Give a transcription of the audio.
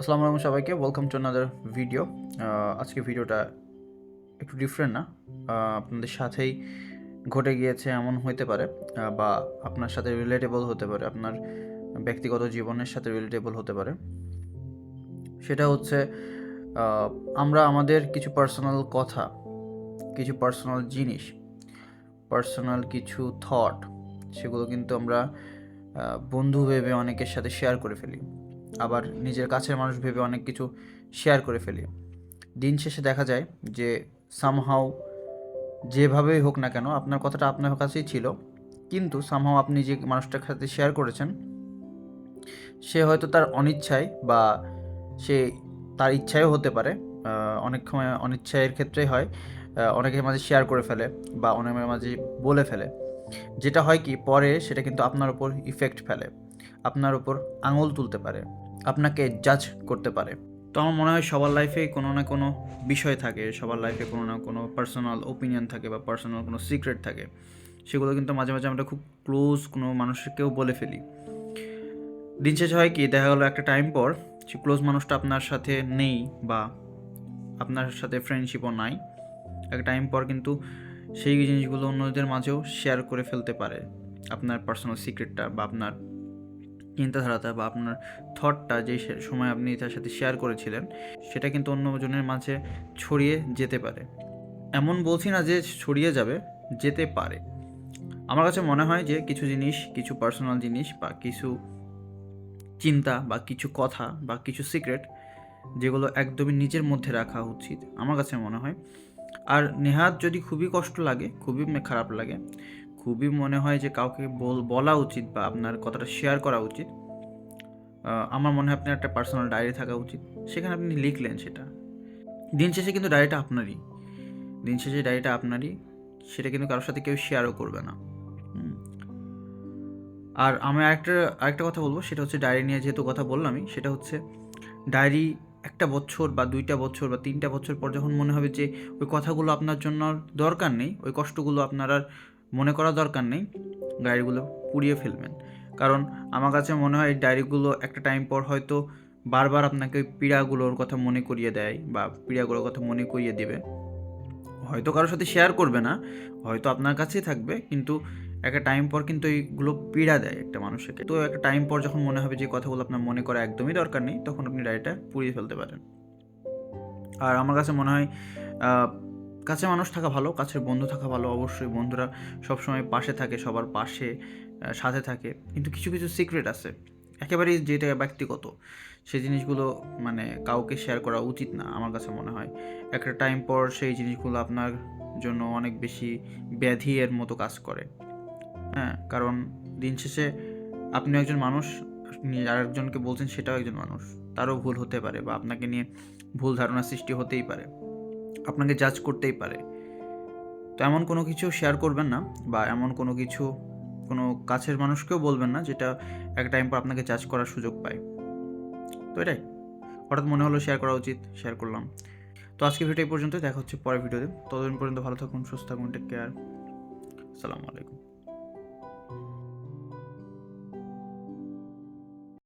আসসালামু আলাইকুম সবাইকে ওয়েলকাম টু আনাদার ভিডিও আজকে ভিডিওটা একটু ডিফারেন্ট না। আপনাদের সাথেই ঘটে গিয়েছে, এমন হতে পারে বা আপনার সাথে রিলেটেবল হতে পারে, আপনার ব্যক্তিগত জীবনের সাথে রিলেটেবল হতে পারে। সেটা হচ্ছে আমরা আমাদের কিছু পার্সোনাল কথা, কিছু পার্সোনাল জিনিস পার্সোনাল কিছু থট সেগুলো কিন্তু আমরা বন্ধু ভেবে অনেকের সাথে শেয়ার করে ফেলি। আবার নিজের কাছের মানুষ ভেবে অনেক কিছু শেয়ার করে ফেলি। দিন শেষে দেখা যায় যে সামহাও যেভাবেই হোক না কেন, আপনার কথাটা আপনার কাছেই ছিল, কিন্তু সামহাও আপনি যে মানুষটার সাথে শেয়ার করেছেন, সে হয়তো তার অনিচ্ছায় বা সে তার ইচ্ছায়ও হতে পারে অনেক সময় অনিচ্ছায়ের ক্ষেত্রেই হয় অনেকের মাঝে শেয়ার করে ফেলে বা অনেকের মাঝে বলে ফেলে। যেটা হয় কি, পরে সেটা কিন্তু আপনার উপর ইফেক্ট ফেলে, আপনার উপর আঙুল তুলতে পারে। আপনাকে জাজ করতে পারে। তো আমার মনে হয় সবার লাইফে কোনো না কোনো বিষয় থাকে, সবার লাইফে কোনো না কোনো পার্সোনাল ওপিনিয়ন থাকে বা পার্সোনাল কোনো সিক্রেট থাকে। সেগুলো কিন্তু মাঝে মাঝে আমরা খুব ক্লোজ কোনো মানুষকেও বলে ফেলি। দিন শেষে হয় কি, দেখা গেলো একটা টাইম পর, সে ক্লোজ মানুষটা আপনার সাথে নেই বা আপনার সাথে ফ্রেন্ডশিপও নাই। একটা টাইম পর কিন্তু সেই জিনিসগুলো অন্যদের মাঝেও শেয়ার করে ফেলতে পারে। আপনার পার্সোনাল সিক্রেটটা বা আপনার চিন্তাধারাটা বা আপনার থটটা যে সময় আপনি তার সাথে শেয়ার করেছিলেন, সেটা কিন্তু অন্যজনের মাঝে ছড়িয়ে যেতে পারে। এমন বলছি না যে ছড়িয়ে যাবে, যেতে পারে। আমার কাছে মনে হয় যে কিছু জিনিস, কিছু পার্সোনাল জিনিস বা কিছু চিন্তা বা কিছু কথা বা কিছু সিক্রেট যেগুলো একদমই নিজের মধ্যে রাখা উচিত, আমার কাছে মনে হয়। আর নেহাত যদি খুবই কষ্ট লাগে, খুবই খারাপ লাগে খুবই মনে হয় যে কাউকে বল উচিত বা আপনার কথাটা শেয়ার করা উচিত। আমার মনে হয় আপনার একটা পার্সোনাল ডায়েরি থাকা উচিত। সেখানে আপনি লিখলেন সেটা। দিন শেষে কিন্তু ডায়েরিটা আপনারই। দিন শেষে ডায়েরিটা আপনারই। সেটা কিন্তু কারোর সাথে কেউ শেয়ারও করবে না। আর আমি আরেকটা আরেকটা কথা বলব, সেটা হচ্ছে ডায়েরি নিয়ে যেহেতু কথা বললামই, সেটা হচ্ছে ডায়েরি একটা বছর বা দুইটা বছর বা তিনটা বছর পর যখন মনে হবে যে ওই কথাগুলো আপনার জন্য দরকার নেই, ওই কষ্টগুলো আপনার আর মনে করা দরকার নেই ডায়েরিগুলো পুড়িয়ে ফেলবেন। কারণ আমার কাছে মনে হয় ডায়েরিগুলো একটা টাইম পর হয়তো বারবার আপনাকে ওই পীড়াগুলোর কথা মনে করিয়ে দেয় বা পীড়াগুলোর কথা মনে করিয়ে দেবে। হয়তো কারোর সাথে শেয়ার করবে না, হয়তো আপনার কাছেই থাকবে, কিন্তু একটা টাইম পর কিন্তু এইগুলো পীড়া দেয় একটা মানুষকে। তো একটা টাইম পর যখন মনে হবে যে কথাগুলো আপনার মনে করা একদমই দরকার নেই, তখন আপনি ডায়েরিটা পুড়িয়ে ফেলতে পারেন। আর আমার কাছে মনে হয় কাছে মানুষ থাকা ভালো, কাছের বন্ধু থাকা ভালো, অবশ্যই বন্ধুরা সবসময় পাশে থাকে, সবার পাশে সাথে থাকে। কিন্তু কিছু কিছু সিক্রেট আছে। একেবারেই যেটা ব্যক্তিগত সেই জিনিসগুলো মানে কাউকে শেয়ার করা উচিত না, আমার কাছে মনে হয়। একটা টাইম পর সেই জিনিসগুলো আপনার জন্য অনেক বেশি ব্যাধি এর মতো কাজ করে। হ্যাঁ কারণ দিন শেষে আপনি একজন মানুষ আরেকজনকে বলছেন সেটাও একজন মানুষ। তারও ভুল হতে পারে বা আপনাকে নিয়ে ভুল ধারণা সৃষ্টি হতেই পারে। আপনাকে জাজ করতেই পারে। তো এমন কোনো কিছু শেয়ার করবেন না বা এমন কোনো কিছু কোনো কাছের মানুষকেও বলবেন না যেটা এক টাইম পর আপনাকে জাজ করার সুযোগ পায়। তো এটাই। হঠাৎ মনে হলো শেয়ার করা উচিত শেয়ার করলাম। তো আজকে ভিডিও এই পর্যন্ত দেখা হচ্ছে পরের ভিডিওতে ততদিন পর্যন্ত ভালো থাকুন, সুস্থ থাকুন টেক কেয়ার আসসালামু আলাইকুম।